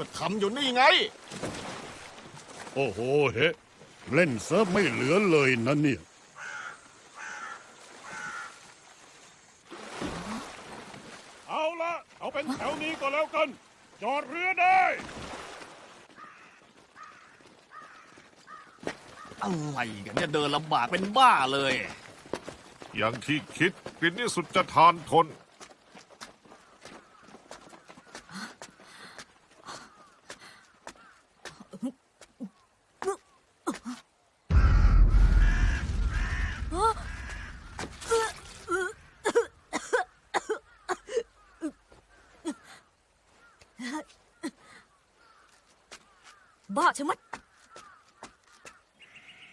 ก็ทำอยู่นี่ไง โอ้โหเฮ้เล่นเซิร์ฟไม่เหลือเลยนะเนี่ย เอาละเอาเป็นแถวนี้ก็แล้วกัน จอดเรือได้ อะไรกันเนี่ยเดินลำบากเป็นบ้าเลย อย่างที่คิดกลิ่นนี่สุดจะทานทน ช่ไหมด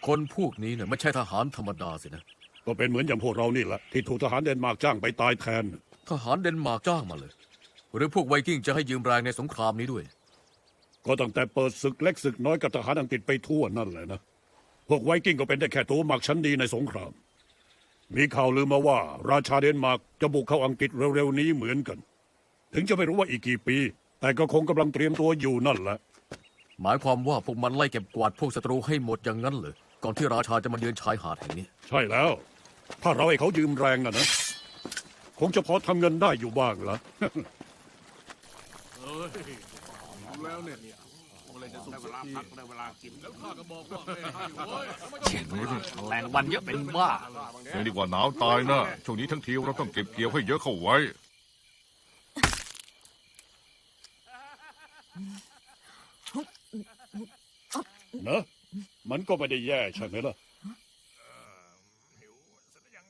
คนพวกนี้เนี่ยไม่ใช่ทหารธรรมดาสินะ ก็เป็นเหมือนอย่างพวกเรานี่แหละ ที่ถูกทหารเดนมาร์กจ้างไปตายแทน ทหารเดนมาร์กจ้างมาเลย หรือพวกไวกิ้งจะให้ยืมแรงในสงครามนี้ด้วย ก็ตั้งแต่เปิดศึกเล็กศึกน้อยกับทหารอังกฤษไปทั่วนั่นแหละนะ พวกไวกิ้งก็เป็นได้แค่ตัวหมักชั้นดีในสงคราม มีข่าวลือมาว่า ราชาเดนมาร์กจะบุกเข้าอังกฤษเร็วๆนี้เหมือนกัน ถึงจะไม่รู้ว่าอีกกี่ปี แต่ก็คงกำลังเตรียมตัวอยู่นั่นแหละ หมายความว่าพวกมันไล่เก็บกวาดพวกศัตรูให้หมดอย่างนั้นเลยก่อนที่ราชาจะมาเยือนชายหาดแห่งนี้ ใช่แล้ว ถ้าเราให้เขายืมแรงนะนะ คงจะพอทำเงินได้อยู่บ้างละเช่นแรงวันเยอะเป็นบ้า ยังดีกว่าหนาวตายนะ ช่วงนี้ทั้งทีเราต้องเก็บเกี่ยวให้เยอะเข้าไว้เนอะมันก็ไม่ได้แย่ใช่ไหมล่ะ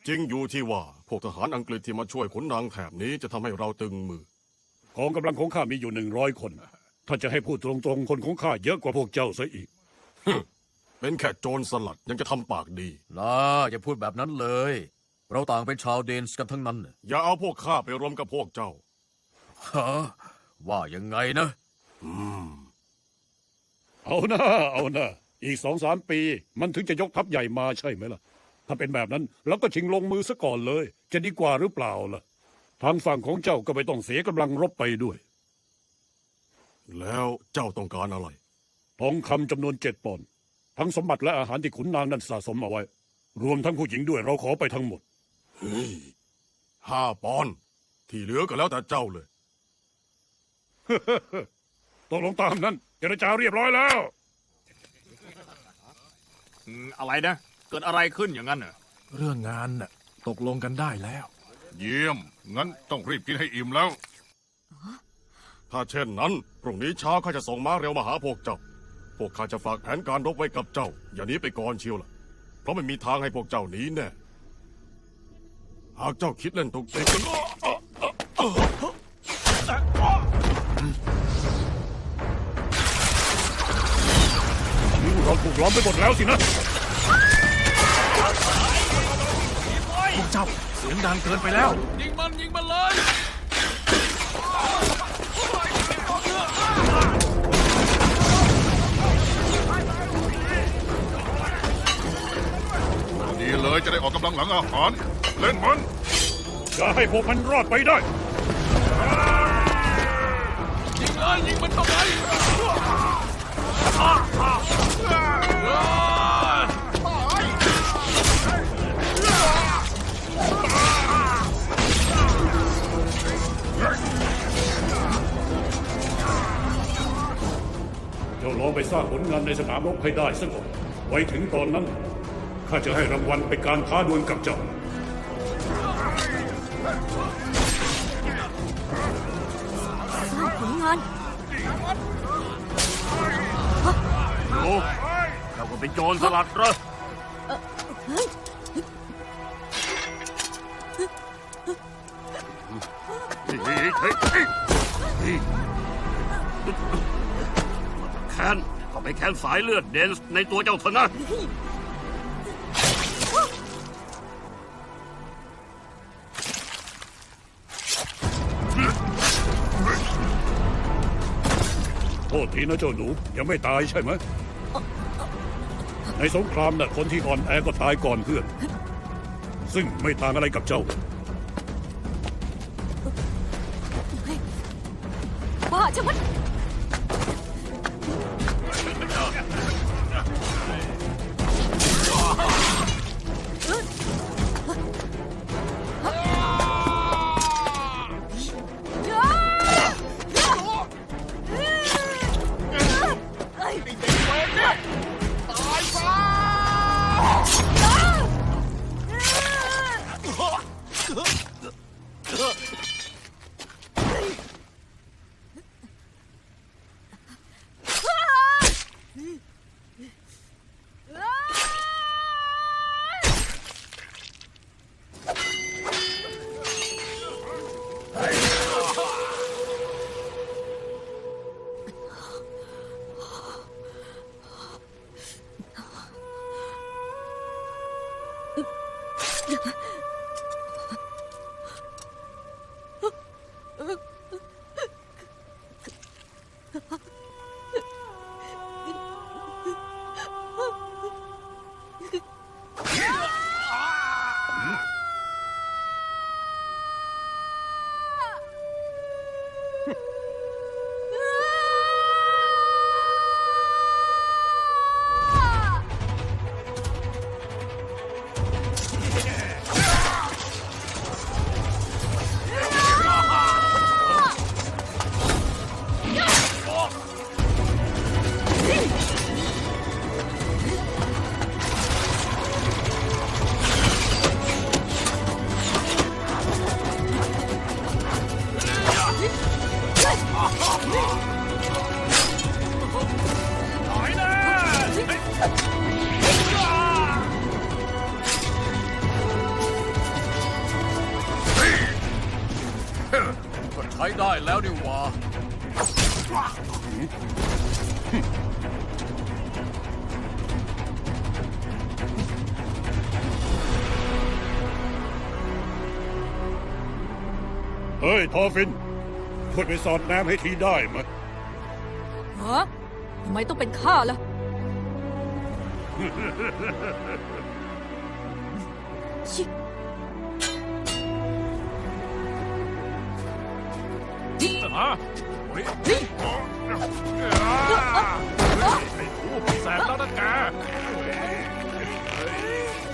จริงอยู่ที่ว่า พวกทหารอังกฤษที่มาช่วยขนนางแถบนี้จะทำให้เราตึงมือ กองกำลังของข้ามีอยู่หนึ่งร้อยคน ถ้าจะให้พูดตรงๆ คนของข้าเยอะกว่าพวกเจ้าซะอีก เป็นแค่โจรสลัดยังจะทำปากดีนะอย่าพูดแบบนั้นเลย เราต่างเป็นชาวเดนส์กันทั้งนั้นน่ะอย่าเอาพวกข้าไปรวมกับพวกเจ้า ฮะว่ายังไงนะ เอานะเอานะอีกสองสามปี มันถึงจะยกทัพใหญ่มาใช่ไหมล่ะ ถ้าเป็นแบบนั้นเราก็ชิงลงมือซะก่อนเลย จะดีกว่าหรือเปล่าล่ะ ทางฝั่งของเจ้าก็ไม่ต้องเสียกำลังรบไปด้วย แล้วเจ้าต้องการอะไร ทองคำจำนวนเจ็ดปอนด์ทั้งสมบัติและอาหารที่ขุนนางนั้นสะสมเอาไว้ รวมทั้งผู้หญิงด้วยเราขอไปทั้งหมดเฮ้ยห้าปอนด์ที่เหลือก็แล้วแต่เจ้าเลย ตกลงตามนั้น เจรจาเรียบร้อยแล้ว อืมอะไรนะ เกิดอะไรขึ้นอย่างนั้นเหรอเรื่องงานน่ะตกลงกันได้แล้ว เยี่ยม งั้นต้องรีบกินให้อิ่มแล้ว ถ้าเช่นนั้นพรุ่งนี้เช้าข้าจะส่งม้าเร็วมาหาพวกเจ้า พวกข้าจะฝากแผนการรบไว้กับเจ้า อย่าหนี้ไปก่อนเชียวล่ะ เพราะไม่มีทางให้พวกเจ้าหนีแน่ หากเจ้าคิดเล่นตุกติก เราถูกล้อมไปหมดแล้วสินะพวกเจ้าเสียงดังเกินไปแล้ว ยิงมันยิงมันเลยดีเลยจะได้ออกกำลังหลังอาหาร เล่นมัน จะให้พวกมันรอดไปได้ ยิงเลยยิงมันเข้าไป เจ้าลองไปสร้างผลงานในสนามรบให้ได้สักก่อนไว้ถึงตอนนั้น ข้าจะให้รางวัลเป็นการท้าดวลกับเจ้าสร้างผลงาน โอ้ เป็นโจรสลัดเหรอเฮ้ยเฮ้ยเฮ้ยเฮ้ยเฮ้ยแค้นก็ไปแค้นสายเลือดเดนส์ในตัวเจ้าเถอะนะ โทษทีนะเจ้าหนูยังไม่ตายใช่ไหม ในสงครามน่ะคนที่อ่อนแอก็ตายก่อนเพื่อน ซึ่งไม่ต่างอะไรกับเจ้า บ้าใช่ไหม Yeah! เฮ้ยทอฟินช่วยไปสอดแนมให้ทีได้ไหมฮะทำไมต้องเป็นข้าล่ะ ชิฮะเฮ้ยโอ้โหแสบแล้วนะแก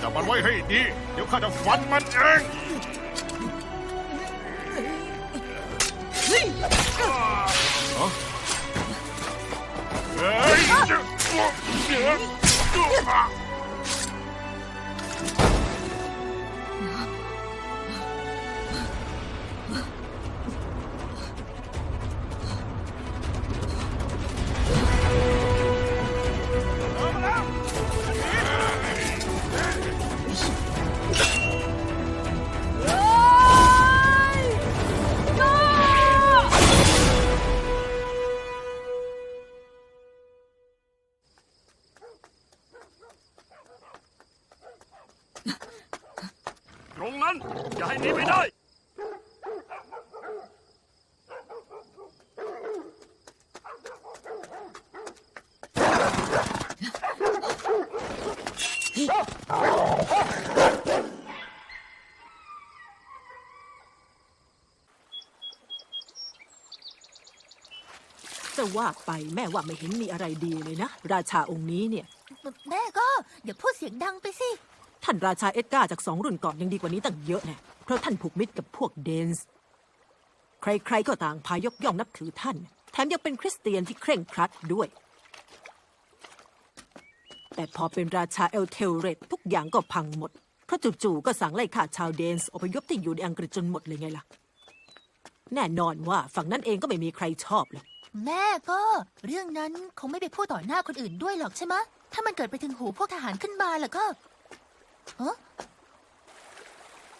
จับมันไว้ให้ดี เดี๋ยวข้าจะฟันมันเอง เฮ้ย ตรงนั้นอย่าให้หนีไปได้ จะว่าไปแม่ว่าไม่เห็นมีอะไรดีเลยนะ ราชาองค์นี้เนี่ย แม่ก็อย่าพูดเสียงดังไปสิ ท่านราชาเอ็ดการ์จากสองรุ่นก่อนยังดีกว่านี้ตั้งเยอะแน่เพราะท่านผูกมิตรกับพวกเดนส์ใครๆก็ต่างพายกย่องนับถือท่าน แถมยังเป็นคริสเตียนที่เคร่งครัดด้วย แต่พอเป็นราชาเอลเทลเรตทุกอย่างก็พังหมดเพราะจู่ๆก็สั่งไล่ฆ่าชาวเดนส์อพยพที่อยู่ในอังกฤษจนหมดเลยไงล่ะ แน่นอนว่าฝั่งนั้นเองก็ไม่มีใครชอบเลย แม่ก็เรื่องนั้นคงไม่ไปพูดต่อหน้าคนอื่นด้วยหรอกใช่ไหมะถ้ามันเกิดไปถึงหูพวกทหารขึ้นมาแล้วก็ เออ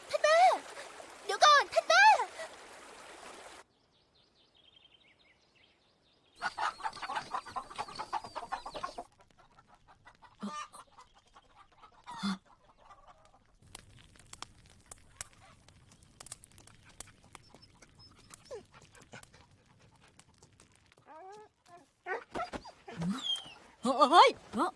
ท่านแม่เดี๋ยวก่อน ท่านแม่ เฮ้ยเอ้อ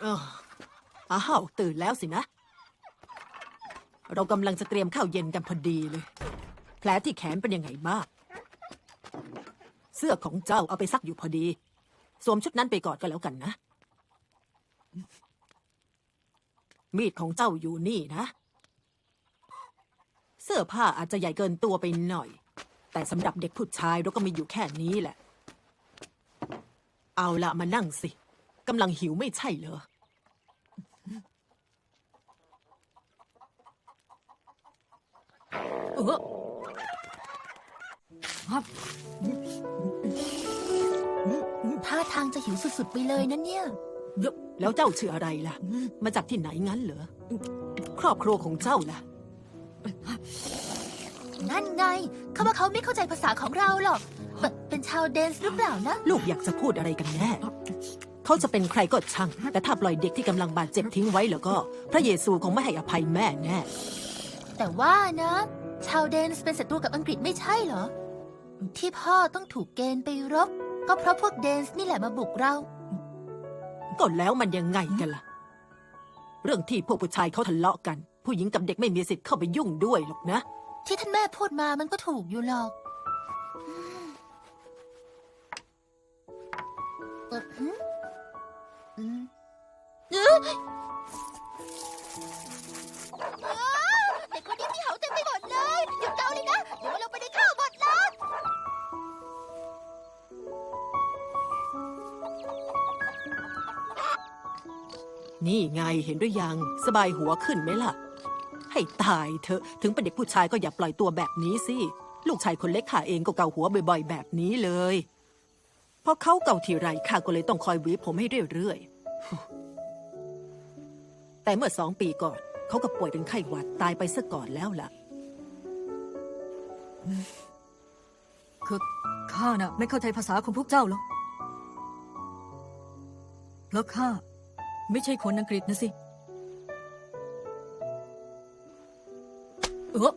เออ อ้าวตื่นแล้วสินะ เรากำลังจะเตรียมข้าวเย็นกันพอดีเลย แผลที่แขนเป็นยังไงบ้างเสื้อของเจ้าเอาไปซักอยู่พอดี สวมชุดนั้นไปก่อนก็แล้วกันนะ มีดของเจ้าอยู่นี่นะ เสื้อผ้าอาจจะใหญ่เกินตัวไปหน่อย แต่สำหรับเด็กผู้ชายเราก็มีอยู่แค่นี้แหละ เอาละมานั่งสิกำลังหิวไม่ใช่เหรอ ออครับท่าทางจะหิวสุดๆไปเลยนะเนี่ยเดี๋ยวแล้วเจ้าชื่ออะไรล่ะ มาจากที่ไหนงั้นเหรอ ครอบครัวของเจ้าล่ะ นั่นไง เขาว่าเขาไม่เข้าใจภาษาของเราหรอกเป็นเป็นชาวเดนส์หรือเปล่านะ ลูกอยากจะพูดอะไรกันแน่ เขาจะเป็นใครก็ช่าง แต่ถ้าปล่อยเด็กที่กำลังบาดเจ็บทิ้งไว้แล้วก็ พระเยซูคงไม่ให้อภัยแม่แน่ แต่ว่านะ ชาวเดนส์เป็นศัตรูกับอังกฤษไม่ใช่เหรอ ที่พ่อต้องถูกเกณฑ์ไปรบ ก็เพราะพวกเดนส์นี่แหละมาบุกเรา ก็แล้วมันยังไงกันล่ะ เรื่องที่พวกผู้ชายเขาทะเลาะกัน ผู้หญิงกับเด็กไม่มีสิทธิ์เข้าไปยุ่งด้วยหรอกนะ ที่ท่านแม่พูดมามันก็ถูกอยู่หรอกอืมเออหืมอืมเอ้ยอ้าเด็กคนนี้มีเหาเต็มไปหมด เลยหยุดเกาเลยนะเดี๋ยวมันลงไปในข้าวหมดเลยนี่ไงเห็นหรือยังสบายหัวขึ้นไหมล่ะ ให้ตายเถอะ ถึงเป็นเด็กผู้ชายก็อย่าปล่อยตัวแบบนี้สิ ลูกชายคนเล็กข้าเองก็เกาหัวบ่อยๆ แบบนี้เลยพราะเขาเกาทีไรข้าก็เลยต้องคอยหวีผมให้เรื่อยๆแต่เมื่อสองปีก่อนเขาก็ป่วยเป็นไข้หวัดตายไปซะก่อนแล้วล่ะ คือข้าน่ะ ไม่เข้าใจภาษาของพวกเจ้าหรอกเพราะข้าไม่ใช่คนอังกฤษนะสิ เออ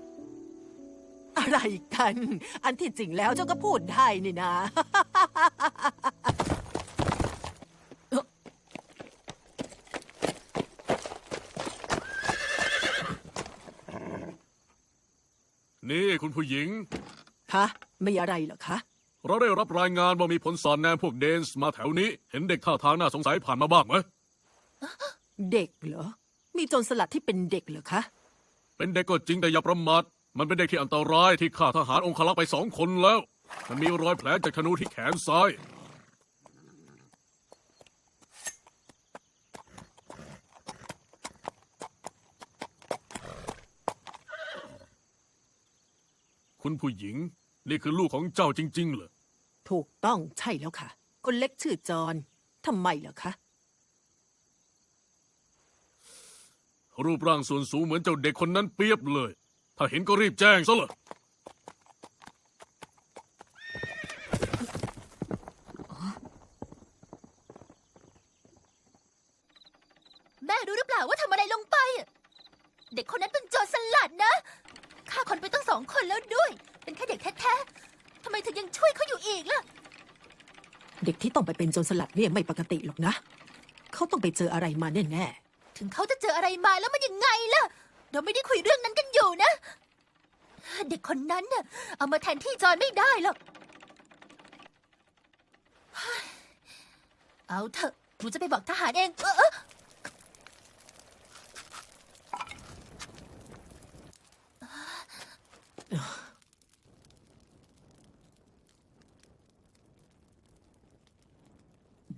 อะไรกัน อันที่จริงแล้วเจ้าก็พูดได้นี่นะ นี่ คุณผู้หญิง คะไม่อะไรเหรอคะ เราได้รับรายงานว่ามีผลสอนแนมพวกเดนส์มาแถวนี้ เห็นเด็กท่าทางน่าสงสัยผ่านมาบ้างไหมเด็กเหรอ มีโจรสลัดที่เป็นเด็กเหรอคะ เป็นเด็กก็จริงแต่อย่าประมาทมันเป็นเด็กที่อันตรายที่ฆ่าทหารองครักษ์ไปสองคนแล้ว มันมีรอยแผลจากธนูที่แขนซ้าย คุณผู้หญิง นี่คือลูกของเจ้าจริง ๆ เหรอ ถูกต้องใช่แล้วค่ะ คนเล็กชื่อจอนทำไมเหรอคะ รูปร่างส่วนสูงเหมือนเจ้าเด็กคนนั้นเปียบเลย ถ้าเห็นก็รีบแจ้งซะเลยแม่รู้หรือเปล่าว่าทำอะไรลงไปอะเด็กคนนั้นเป็นโจรสลัดนะ ฆ่าคนไปตั้งสองคนแล้วด้วย เป็นแค่เด็กแท้ๆทำไมถึงยังช่วยเขาอยู่อีกล่ะ เด็กที่ต้องไปเป็นโจรสลัดเนี่ยไม่ปกติหรอกนะ เขาต้องไปเจออะไรมาแน่ถึงเขาจะเจออะไรมาแล้วมันยังไงล่ะ เราไม่ได้คุยเรื่องนั้นกันอยู่นะ เด็กคนนั้นน่ะเอามาแทนที่จอนไม่ได้หรอกเฮ้ยเอาเถอะหนูจะไปบอกทหารเองเออเออ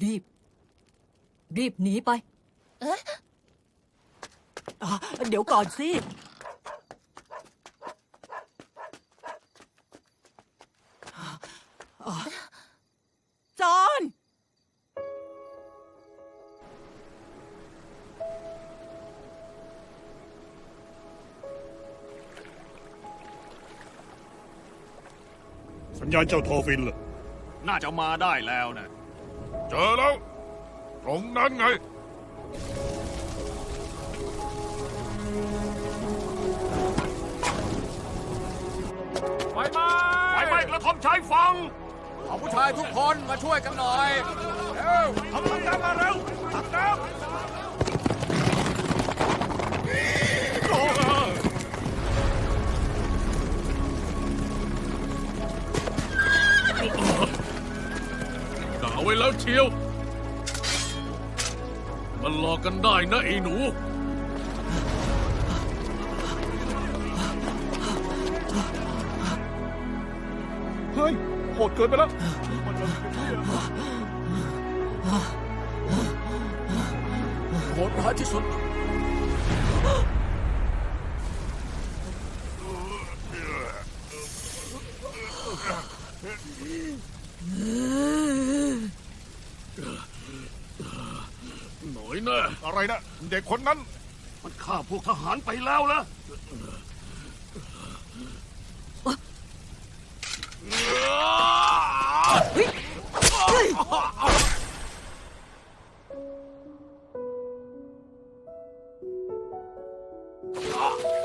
รีบ รีบหนีไปๆอะเดี๋ยวก่อนสิ ญญาณเจ้าโทฟินเหรอน่าจะมาได้แล้วนะ เจอแล้ว ตรงนั้นไง ไฟไหม้ไฟไหม้กระท่อมชายฟังเอาผู้ชายทุกคนมาช่วยกันหน่อยทำน้ำมาเร็วตักน้ำ ยว มันหลอกกันได้นะไอ้หนู เฮ้ย โหดเกินไปแล้ว โหดร้ายที่สุด หน่อยนะ อะไรนะ เด็กคนนั้น มันฆ่าพวกทหารไปแล้วละ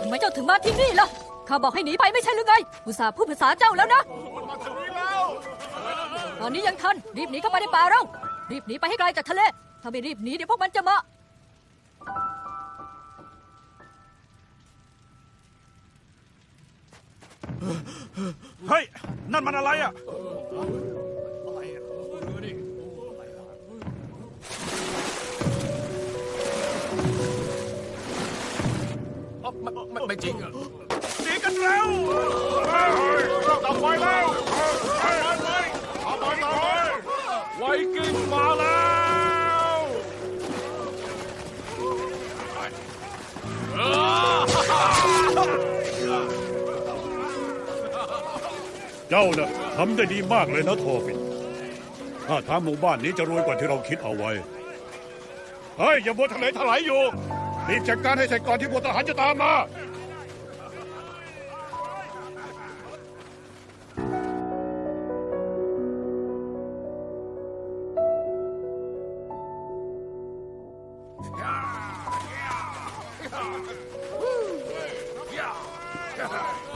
ทำไมเจ้าถึงมาที่นี่ล่ะ ข้าบอกให้หนีไปไม่ใช่หรือไง อุตส่าห์พูดภาษาเจ้าแล้วนะตอนนี้ยังทัน รีบหนีเข้ามาในป่าเรา รีบหนีไปให้ไกลจากทะเล ถ้าไม่รีบหนีเดี๋ยวพวกมันจะมา เฮ้ย นั่นมันอะไรอะ อ๋อไม่ไม่ไม่จริงอะหนีกันแล้วตัดไฟแล้วเอ เจ้าน่ะทำได้ดีมากเลยนะโทฟินถ้าทางหมู่บ้านนี้จะรวยกว่าที่เราคิดเอาไว้ เฮ้ย อย่ามัวทะเลถลายอยู่ รีบจัดการให้เสร็จก่อนที่พวทหารจะตามมาเ